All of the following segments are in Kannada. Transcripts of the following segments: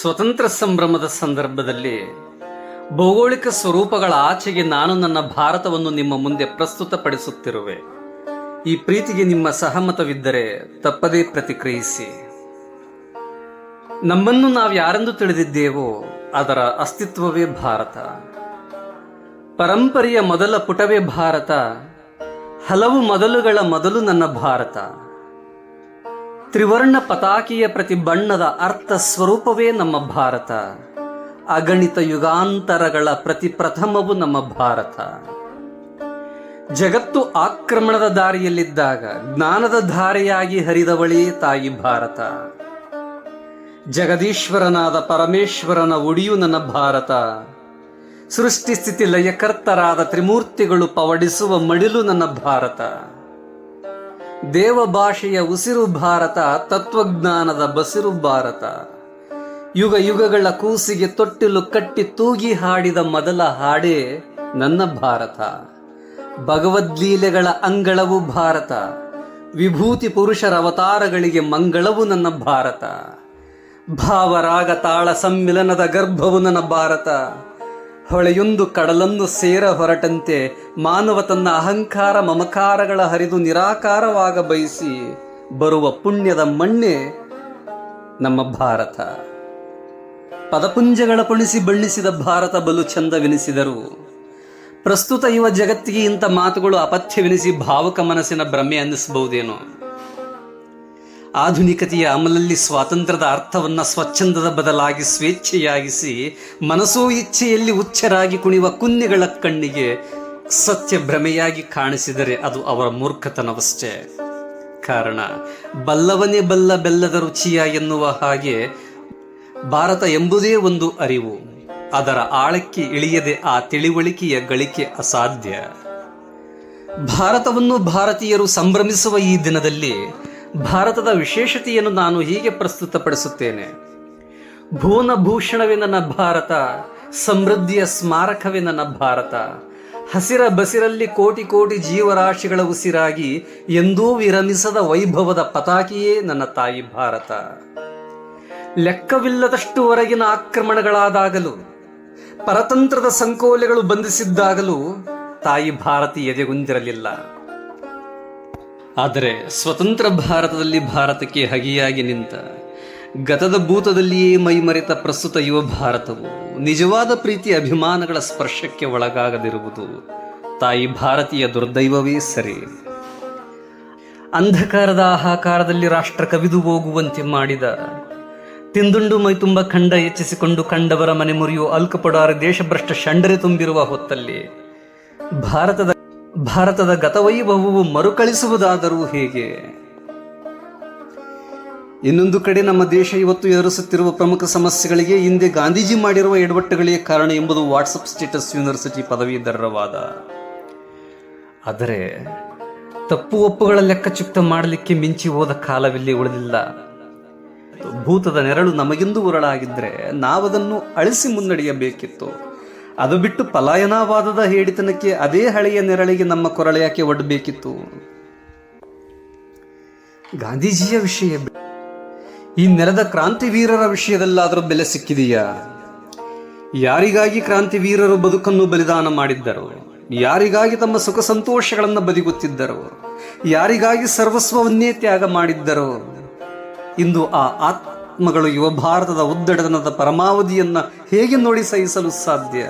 ಸ್ವತಂತ್ರ ಸಂಭ್ರಮದ ಸಂದರ್ಭದಲ್ಲಿ ಭೌಗೋಳಿಕ ಸ್ವರೂಪಗಳ ಆಚೆಗೆ ನಾನು ನನ್ನ ಭಾರತವನ್ನು ನಿಮ್ಮ ಮುಂದೆ ಪ್ರಸ್ತುತಪಡಿಸುತ್ತಿರುವೆ. ಈ ಪ್ರೀತಿಗೆ ನಿಮ್ಮ ಸಹಮತವಿದ್ದರೆ ತಪ್ಪದೇ ಪ್ರತಿಕ್ರಿಯಿಸಿ. ನಮ್ಮನ್ನು ನಾವು ಯಾರೆಂದು ತಿಳಿದಿದ್ದೇವೋ ಅದರ ಅಸ್ತಿತ್ವವೇ ಭಾರತ. ಪರಂಪರೆಯ ಮೊದಲ ಪುಟವೇ ಭಾರತ. ಹಲವು ಮೊದಲುಗಳ ಮೊದಲು ನನ್ನ ಭಾರತ. ತ್ರಿವರ್ಣ ಪತಾಕಿಯ ಪ್ರತಿ ಬಣ್ಣದ ಅರ್ಥ ಸ್ವರೂಪವೇ ನಮ್ಮ ಭಾರತ. ಅಗಣಿತ ಯುಗಾಂತರಗಳ ಪ್ರತಿ ಪ್ರಥಮವು ನಮ್ಮ ಭಾರತ. ಜಗತ್ತು ಆಕ್ರಮಣದ ದಾರಿಯಲ್ಲಿದ್ದಾಗ ಜ್ಞಾನದ ಧಾರೆಯಾಗಿ ಹರಿದವಳೇ ತಾಯಿ ಭಾರತ. ಜಗದೀಶ್ವರನಾದ ಪರಮೇಶ್ವರನ ಉಡಿಯು ನನ್ನ ಭಾರತ. ಸೃಷ್ಟಿ ಸ್ಥಿತಿ ಲಯಕರ್ತರಾದ ತ್ರಿಮೂರ್ತಿಗಳು ಪವಡಿಸುವ ಮಡಿಲು ನನ್ನ ಭಾರತ. ದೇವ ಭಾಷೆಯ ಉಸಿರು ಭಾರತ, ತತ್ವಜ್ಞಾನದ ಬಸಿರು ಭಾರತ. ಯುಗ ಯುಗಗಳ ಕೂಸಿಗೆ ತೊಟ್ಟಿಲು ಕಟ್ಟಿ ತೂಗಿ ಹಾಡಿದ ಮೊದಲ ಹಾಡೇ ನನ್ನ ಭಾರತ. ಭಗವದ್ಲೀಲೆಗಳ ಅಂಗಳವು ಭಾರತ. ವಿಭೂತಿ ಪುರುಷರ ಅವತಾರಗಳಿಗೆ ಮಂಗಳವು ನನ್ನ ಭಾರತ. ಭಾವರಾಗ ತಾಳ ಸಮ್ಮಿಲನದ ಗರ್ಭವು ನನ್ನ ಭಾರತ. ಹೊಳೆಯೊಂದು ಕಡಲನ್ನು ಸೇರ ಹೊರಟಂತೆ ಮಾನವ ತನ್ನ ಅಹಂಕಾರ ಮಮಕಾರಗಳ ಹರಿದು ನಿರಾಕಾರವಾಗ ಬಯಸಿ ಬರುವ ಪುಣ್ಯದ ಮಣ್ಣೆ ನಮ್ಮ ಭಾರತ. ಪದಪುಂಜಗಳ ಪುಣಿಸಿ ಬಣ್ಣಿಸಿದ ಭಾರತ ಬಲು ಚಂದವೆನಿಸಿದರು ಪ್ರಸ್ತುತ ಯುವ ಜಗತ್ತಿಗೆ ಇಂಥ ಮಾತುಗಳು ಅಪಥ್ಯವೆನಿಸಿ ಭಾವುಕ ಮನಸ್ಸಿನ ಭ್ರಮೆ ಅನ್ನಿಸಬಹುದೇನೋ? ಆಧುನಿಕತೆಯ ಅಮಲಲ್ಲಿ ಸ್ವಾತಂತ್ರ್ಯದ ಅರ್ಥವನ್ನ ಸ್ವಚ್ಛಂದದ ಬದಲಾಗಿ ಸ್ವೇಚ್ಛೆಯಾಗಿಸಿ ಮನಸೋ ಇಚ್ಛೆಯಲ್ಲಿ ಉಚ್ಚರಾಗಿ ಕುಣಿಯುವ ಕುನ್ನಿಗಳ ಕಣ್ಣಿಗೆ ಸತ್ಯ ಭ್ರಮೆಯಾಗಿ ಕಾಣಿಸಿದರೆ ಅದು ಅವರ ಮೂರ್ಖತನವಷ್ಟೇ. ಕಾರಣ, ಬಲ್ಲವನೇ ಬಲ್ಲ ಬೆಲ್ಲದ ರುಚಿಯ ಎನ್ನುವ ಹಾಗೆ ಭಾರತ ಎಂಬುದೇ ಒಂದು ಅರಿವು. ಅದರ ಆಳಕ್ಕೆ ಇಳಿಯದೆ ಆ ತಿಳಿವಳಿಕೆಯ ಗಳಿಕೆ ಅಸಾಧ್ಯ. ಭಾರತವನ್ನು ಭಾರತೀಯರು ಸಂಭ್ರಮಿಸುವ ಈ ದಿನದಲ್ಲಿ ಭಾರತದ ವಿಶೇಷತೆಯನ್ನು ನಾನು ಹೀಗೆ ಪ್ರಸ್ತುತಪಡಿಸುತ್ತೇನೆ. ಭುವನ ಭೂಷಣವೇ ನನ್ನ ಭಾರತ, ಸಮೃದ್ಧಿಯ ಸ್ಮಾರಕವೇ ನನ್ನ ಭಾರತ. ಹಸಿರ ಬಸಿರಲ್ಲಿ ಕೋಟಿ ಕೋಟಿ ಜೀವರಾಶಿಗಳ ಉಸಿರಾಗಿ ಎಂದೂ ವಿರಮಿಸದ ವೈಭವದ ಪತಾಕಿಯೇ ನನ್ನ ತಾಯಿ ಭಾರತ. ಲೆಕ್ಕವಿಲ್ಲದಷ್ಟು ಹೊರಗಿನ ಆಕ್ರಮಣಗಳಾದಾಗಲೂ, ಪರತಂತ್ರದ ಸಂಕೋಲೆಗಳು ಬಂಧಿಸಿದ್ದಾಗಲೂ ತಾಯಿ ಭಾರತಿ ಎದೆಗುಂದಿರಲಿಲ್ಲ. ಆದರೆ ಸ್ವತಂತ್ರ ಭಾರತದಲ್ಲಿ ಭಾರತಕ್ಕೆ ಹಗಿಯಾಗಿ ನಿಂತ, ಗತದ ಭೂತದಲ್ಲಿಯೇ ಮೈಮರೆತ ಪ್ರಸ್ತುತ ಯುವ ಭಾರತವು ನಿಜವಾದ ಪ್ರೀತಿ ಅಭಿಮಾನಗಳ ಸ್ಪರ್ಶಕ್ಕೆ ಒಳಗಾಗದಿರುವುದು ತಾಯಿ ಭಾರತೀಯ ದುರ್ದೈವವೇ ಸರಿ. ಅಂಧಕಾರದ ಆಹಾಕಾರದಲ್ಲಿ ರಾಷ್ಟ್ರ ಕವಿದು ಹೋಗುವಂತೆ ಮಾಡಿದ, ತಿಂದುಂಡು ಮೈ ತುಂಬ ಖಂಡ ಹೆಚ್ಚಿಸಿಕೊಂಡು ಕಂಡವರ ಮನೆ ಮುರಿಯು ಅಲ್ಕಪಡಾರ ದೇಶಭ್ರಷ್ಟ ಶಂಡರೆ ತುಂಬಿರುವ ಹೊತ್ತಲ್ಲಿ, ಭಾರತದ ಭಾರತದ ಗತವೈಭವವು ಮರುಕಳಿಸುವುದಾದರೂ ಹೇಗೆ? ಇನ್ನೊಂದು ಕಡೆ ನಮ್ಮ ದೇಶ ಇವತ್ತು ಎದುರಿಸುತ್ತಿರುವ ಪ್ರಮುಖ ಸಮಸ್ಯೆಗಳಿಗೆ ಹಿಂದೆ ಗಾಂಧೀಜಿ ಮಾಡಿರುವ ಎಡವಟ್ಟುಗಳಿಗೆ ಕಾರಣ ಎಂಬುದು ವಾಟ್ಸಪ್ ಸ್ಟೇಟಸ್ ಯೂನಿವರ್ಸಿಟಿ ಪದವೀಧರರ ವಾದ ಆದರೆ, ತಪ್ಪು ಒಪ್ಪುಗಳ ಲೆಕ್ಕಚುಕ್ತ ಮಾಡಲಿಕ್ಕೆ ಮಿಂಚಿ ಹೋದ ಕಾಲವಿಲ್ಲಿ ಉಳಿದಿಲ್ಲ. ಭೂತದ ನೆರಳು ನಮಗಿಂದು ಉರಳಾಗಿದ್ದರೆ ನಾವದನ್ನು ಅಳಿಸಿ ಮುನ್ನಡೆಯಬೇಕಿತ್ತು. ಅದು ಬಿಟ್ಟು ಪಲಾಯನವಾದದ ಹೇಳಿತನಕ್ಕೆ ಅದೇ ಹಳೆಯ ನೆರಳಿಗೆ ನಮ್ಮ ಕೊರಳೆ ಯಾಕೆ ಒಡ್ಡಬೇಕಿತ್ತು? ಗಾಂಧೀಜಿಯ ವಿಷಯ ಈ ನೆಲದ ಕ್ರಾಂತಿವೀರರ ವಿಷಯದಲ್ಲಾದರೂ ಬೆಲೆ ಸಿಕ್ಕಿದೆಯಾ? ಯಾರಿಗಾಗಿ ಕ್ರಾಂತಿವೀರರು ಬದುಕನ್ನು ಬಲಿದಾನ ಮಾಡಿದ್ದರು? ಯಾರಿಗಾಗಿ ತಮ್ಮ ಸುಖ ಸಂತೋಷಗಳನ್ನು ಬದಿಗುತ್ತಿದ್ದರು? ಯಾರಿಗಾಗಿ ಸರ್ವಸ್ವವನ್ನೇ ತ್ಯಾಗ ಮಾಡಿದ್ದರು? ಇಂದು ಆ ಆತ್ಮಗಳು ಯುವ ಭಾರತದ ಉದ್ದಡತನದ ಪರಮಾವಧಿಯನ್ನು ಹೇಗೆ ನೋಡಿ ಸಹಿಸಲು ಸಾಧ್ಯ?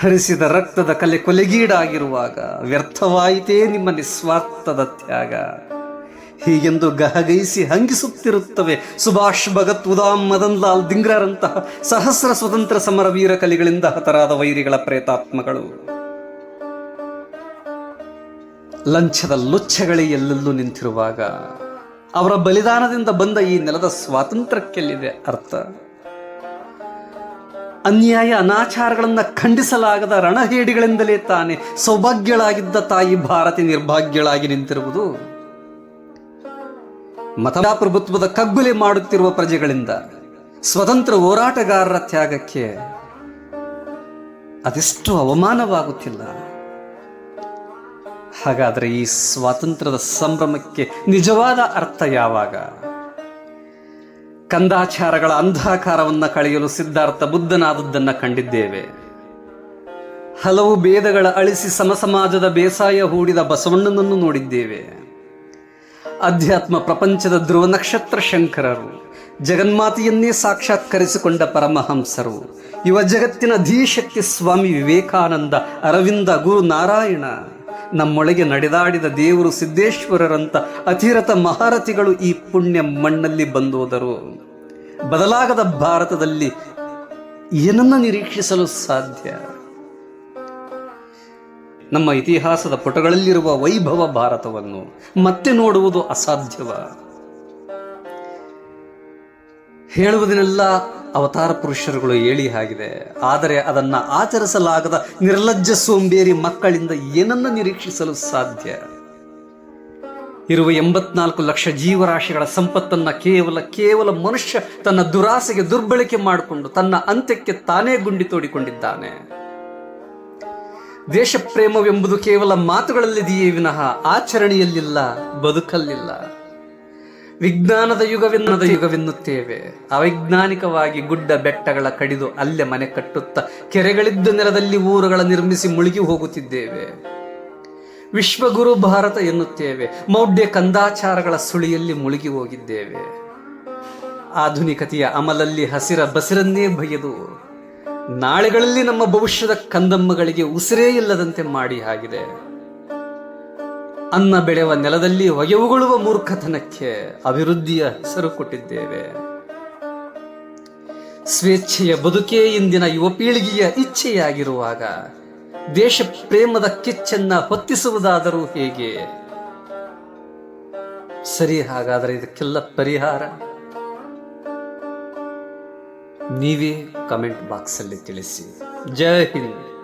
ಹರಿಸಿದ ರಕ್ತದ ಕಲೆ ಕೊಲೆಗೀಡಾಗಿರುವಾಗ ವ್ಯರ್ಥವಾಯಿತೇ ನಿಮ್ಮ ನಿಸ್ವಾರ್ಥದ ತ್ಯಾಗ. ಹೀಗೆಂದು ಗಹಗೈಸಿ ಹಂಗಿಸುತ್ತಿರುತ್ತವೆ ಸುಭಾಷ್ ಭಗತ್ ಉದಾಮ್ ಮದನ್ ಲಾಲ್ ದಿಂಗ್ರರಂತಹ ಸಹಸ್ರ ಸ್ವತಂತ್ರ ಸಮರ ವೀರ ಕಲಿಗಳಿಂದ ಹತರಾದ ವೈರಿಗಳ ಪ್ರೇತಾತ್ಮಗಳು. ಲಂಚದ ಲುಚ್ಛಗಳೇ ಎಲ್ಲೆಲ್ಲೂ ನಿಂತಿರುವಾಗ ಅವರ ಬಲಿದಾನದಿಂದ ಬಂದ ಈ ನೆಲದ ಸ್ವಾತಂತ್ರ್ಯಕ್ಕೆಲ್ಲಿದೆ ಅರ್ಥ? ಅನ್ಯಾಯ ಅನಾಚಾರಗಳನ್ನು ಖಂಡಿಸಲಾಗದ ರಣಹೇಡಿಗಳಿಂದಲೇ ತಾನೇ ಸೌಭಾಗ್ಯಳಾಗಿದ್ದ ತಾಯಿ ಭಾರತಿ ನಿರ್ಭಾಗ್ಯಳಾಗಿ ನಿಂತಿರುವುದು. ಮತಪ್ರಭುತ್ವದ ಕಗ್ಗುಲೆ ಮಾಡುತ್ತಿರುವ ಪ್ರಜೆಗಳಿಂದ ಸ್ವತಂತ್ರ ಹೋರಾಟಗಾರರ ತ್ಯಾಗಕ್ಕೆ ಅದೆಷ್ಟು ಅವಮಾನವಾಗುತ್ತಿಲ್ಲ. ಹಾಗಾದರೆ ಈ ಸ್ವಾತಂತ್ರ್ಯದ ಸಂಭ್ರಮಕ್ಕೆ ನಿಜವಾದ ಅರ್ಥ ಯಾವಾಗ? ಕಂದಾಚಾರಗಳ ಅಂಧಕಾರವನ್ನು ಕಳೆಯಲು ಸಿದ್ಧಾರ್ಥ ಬುದ್ಧನಾದದ್ದನ್ನ ಕಂಡಿದ್ದೇವೆ. ಹಲವು ಭೇದಗಳ ಅಳಿಸಿ ಸಮಸಮಾಜದ ಬೇಸಾಯ ಹೂಡಿದ ಬಸವಣ್ಣನನ್ನು ನೋಡಿದ್ದೇವೆ. ಅಧ್ಯಾತ್ಮ ಪ್ರಪಂಚದ ಧ್ರುವ ನಕ್ಷತ್ರ ಶಂಕರರು, ಜಗನ್ಮಾತೆಯನ್ನೇ ಸಾಕ್ಷಾತ್ಕರಿಸಿಕೊಂಡ ಪರಮಹಂಸರು, ಯುವ ಜಗತ್ತಿನ ಧೀಶಕ್ತಿ ಸ್ವಾಮಿ ವಿವೇಕಾನಂದ ಅರವಿಂದ ಗುರು ನಾರಾಯಣ ನಮ್ಮೊಳಗೆ ನಡೆದಾಡಿದ ದೇವರು ಸಿದ್ದೇಶ್ವರರಂತ ಅತಿರಥ ಮಹಾರಥಿಗಳು ಈ ಪುಣ್ಯ ಮಣ್ಣಲ್ಲಿ ಬಂದೋದರು. ಬದಲಾಗದ ಭಾರತದಲ್ಲಿ ಏನನ್ನ ನಿರೀಕ್ಷಿಸಲು ಸಾಧ್ಯ? ನಮ್ಮ ಇತಿಹಾಸದ ಪುಟಗಳಲ್ಲಿರುವ ವೈಭವ ಭಾರತವನ್ನು ಮತ್ತೆ ನೋಡುವುದು ಅಸಾಧ್ಯವ. ಹೇಳುವುದನ್ನೆಲ್ಲ ಅವತಾರ ಪುರುಷರುಗಳು ಹೇಳಿ ಆಗಿದೆ ಆದರೆ ಅದನ್ನ ಆಚರಿಸಲಾಗದ ನಿರ್ಲಜ್ಜ ಸೋಂಬೇರಿ ಮಕ್ಕಳಿಂದ ಏನನ್ನ ನಿರೀಕ್ಷಿಸಲು ಸಾಧ್ಯ? ಇರುವ ಎಂಬತ್ನಾಲ್ಕು ಲಕ್ಷ ಜೀವರಾಶಿಗಳ ಸಂಪತ್ತನ್ನ ಕೇವಲ ಕೇವಲ ಮನುಷ್ಯ ತನ್ನ ದುರಾಸೆಗೆ ದುರ್ಬಳಕೆ ಮಾಡಿಕೊಂಡು ತನ್ನ ಅಂತ್ಯಕ್ಕೆ ತಾನೇ ಗುಂಡಿ ತೋಡಿಕೊಂಡಿದ್ದಾನೆ. ದೇಶ ಪ್ರೇಮವೆಂಬುದು ಕೇವಲ ಮಾತುಗಳಲ್ಲಿದೆಯೇ ವಿನಃ, ಆಚರಣೆಯಲ್ಲಿಲ್ಲ, ಬದುಕಲ್ಲಿಲ್ಲ. ವಿಜ್ಞಾನದ ಯುಗವೆನ್ನದ ಯುಗವೆನ್ನುತ್ತೇವೆ. ಅವೈಜ್ಞಾನಿಕವಾಗಿ ಗುಡ್ಡ ಬೆಟ್ಟಗಳ ಕಡಿದು ಅಲ್ಲೇ ಮನೆ ಕಟ್ಟುತ್ತಾ ಕೆರೆಗಳಿದ್ದ ನೆಲದಲ್ಲಿ ಊರುಗಳ ನಿರ್ಮಿಸಿ ಮುಳುಗಿ ಹೋಗುತ್ತಿದ್ದೇವೆ. ವಿಶ್ವಗುರು ಭಾರತ ಎನ್ನುತ್ತೇವೆ. ಮೌಢ್ಯ ಕಂದಾಚಾರಗಳ ಸುಳಿಯಲ್ಲಿ ಮುಳುಗಿ ಹೋಗಿದ್ದೇವೆ. ಆಧುನಿಕತೆಯ ಅಮಲಲ್ಲಿ ಹಸಿರ ಬಸಿರನ್ನೇ ಬಗೆದು ನಾಳೆಗಳಲ್ಲಿ ನಮ್ಮ ಭವಿಷ್ಯದ ಕಂದಮ್ಮಗಳಿಗೆ ಉಸಿರೇ ಇಲ್ಲದಂತೆ ಮಾಡಿ ಆಗಿದೆ ಅನ್ನ ಬೆಳೆವ ನೆಲದಲ್ಲಿ ಹೊಗೆ ಮೂರ್ಖತನಕ್ಕೆ ಅಭಿವೃದ್ಧಿಯ ಹೆಸರು ಕೊಟ್ಟಿದ್ದೇವೆ. ಸ್ವೇಚ್ಛೆಯ ಬದುಕೇ ಇಂದಿನ ಯುವ ಪೀಳಿಗೆಯ ಇಚ್ಛೆಯಾಗಿರುವಾಗ ದೇಶ ಪ್ರೇಮದ ಕಿಚ್ಚನ್ನ ಹೊತ್ತಿಸುವುದಾದರೂ ಹೇಗೆ? ಸರಿ, ಹಾಗಾದರೆ ಇದಕ್ಕೆಲ್ಲ ಪರಿಹಾರ? ನೀವೇ ಕಮೆಂಟ್ ಬಾಕ್ಸಲ್ಲಿ ತಿಳಿಸಿ. ಜೈ ಹಿಂದ್.